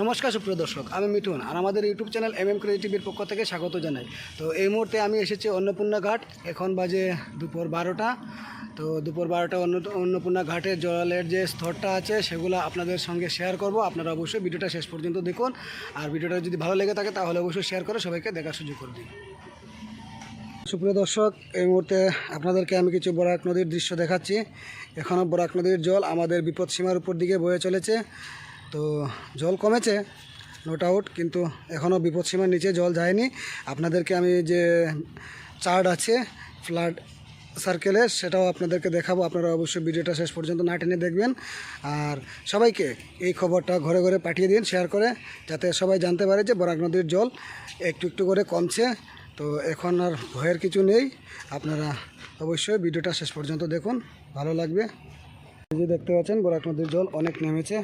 নমস্কার, সুপ্রিয় দর্শক। আমি মিঠুন আর আমাদের ইউটিউব চ্যানেল এম এম ক্রিয়েটিভের পক্ষ থেকে স্বাগত জানাই। তো এই মুহূর্তে আমি এসেছি অন্নপূর্ণা ঘাট। এখন বাজে দুপুর বারোটা। তো দুপুর বারোটা অন্য অন্নপূর্ণা ঘাটের জলের যে স্তরটা আছে, সেগুলো আপনাদের সঙ্গে শেয়ার করব। আপনারা অবশ্যই ভিডিওটা শেষ পর্যন্ত দেখুন। আর ভিডিওটা যদি ভালো লেগে থাকে, তাহলে অবশ্যই শেয়ার করে সবাইকে দেখার সুযোগ করে দিন। সুপ্রিয় দর্শক, এই মুহূর্তে আপনাদেরকে আমি কিছু বরাক নদীর দৃশ্য দেখাচ্ছি। এখনও বরাক নদীর জল আমাদের বিপদ সীমার উপর দিকে বয়ে চলেছে। তো জল কমেছে নো ডাউট কিন্তু এখনও বিপদসীমার নিচে জল যায়নি। আপনাদেরকে আমি যে চার্ট আছে ফ্লাড সার্কেলের সেটাও আপনাদেরকে দেখাবো। আপনারা অবশ্যই ভিডিওটা শেষ পর্যন্ত না টেনে দেখবেন। আর সবাইকে এই খবরটা ঘরে ঘরে পাঠিয়ে দিন শেয়ার করে, যাতে সবাই জানতে পারে যে বরাক নদীর জল একটু একটু করে কমছে। তো এখন আর ভয়ের কিছু নেই। আপনারা অবশ্যই ভিডিওটা শেষ পর্যন্ত দেখুন। ভালো লাগবে। যে দেখতে পাচ্ছেন, বরাক নদীর জল অনেক নেমেছে।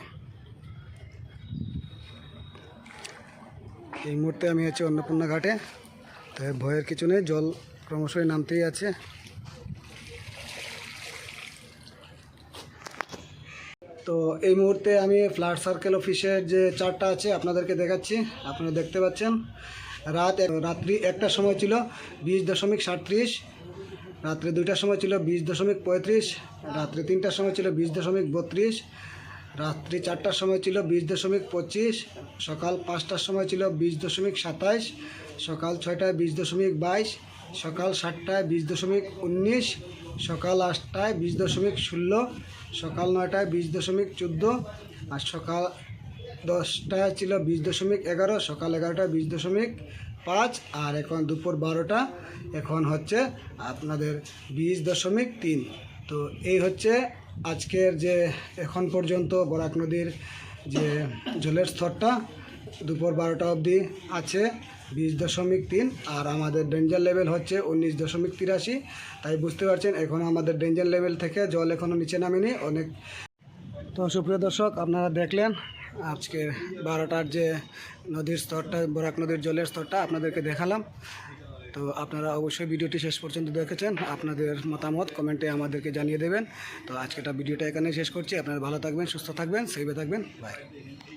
এই মুহূর্তে আমি আছি অন্নপূর্ণা ঘাটে। তো ভয়ের কিছু নেই, জল ক্রমশই নামতেই আছে। তো এই মুহূর্তে আমি ফ্ল্যাট সার্কেল অফিসের যে চার্টটা আছে, আপনাদেরকে দেখাচ্ছি। আপনারা দেখতে পাচ্ছেন, রাত রাত্রি একটার সময় ছিল বিশ দশমিক সাঁত্রিশ, রাত্রে দুইটার সময় ছিল বিশ দশমিক পঁয়ত্রিশ, রাত্রে তিনটার সময় ছিল বিশ দশমিক বত্রিশ রাত্রি চারটার সময় ছিল বিশ দশমিক পঁচিশ, সকাল পাঁচটার সময় ছিল বিশ দশমিক সাতাইশ, সকাল ছয়টায় বিশ দশমিক বাইশ, সকাল সাতটায় বিশ দশমিক উনিশ, সকাল আটটায় বিশ দশমিক ষোলো, সকাল নয়টায় বিশ দশমিক চোদ্দ, আর সকাল দশটায় ছিল বিশ দশমিক এগারো, সকাল এগারোটায় বিশ দশমিক পাঁচ, আর এখন দুপুর বারোটা। এখন হচ্ছে আপনাদের বিশ দশমিক তিন। তো এই হচ্ছে আজকের যে এখন পর্যন্ত বরাক নদীর যে জলের স্তরটা, দুপুর বারোটা অবধি আছে, বিশ দশমিক তিন, আর আমাদের ডেঞ্জার লেভেল হচ্ছে উনিশ দশমিক তিরাশি। তাই বুঝতে পারছেন, এখন আমাদের ডেঞ্জার লেভেল থেকে জল এখনও নিচে নামেনি, অনেক তো সুপ্রিয় দর্শক, আপনারা দেখলেন আজকে বারোটার যে নদীর স্তরটা, বরাক নদীর জলের স্তরটা, আপনাদেরকে দেখালাম। তো আপনারা অবশ্যই ভিডিওটি শেষ পর্যন্ত দেখেছেন। আপনাদের মতামত কমেন্টে আমাদেরকে জানিয়ে দেবেন। তো আজকেটা ভিডিওটা এখানে শেষ করছি। আপনারা ভালো থাকবেন, সুস্থ থাকবেন সেইভাবে থাকবেন। বাই।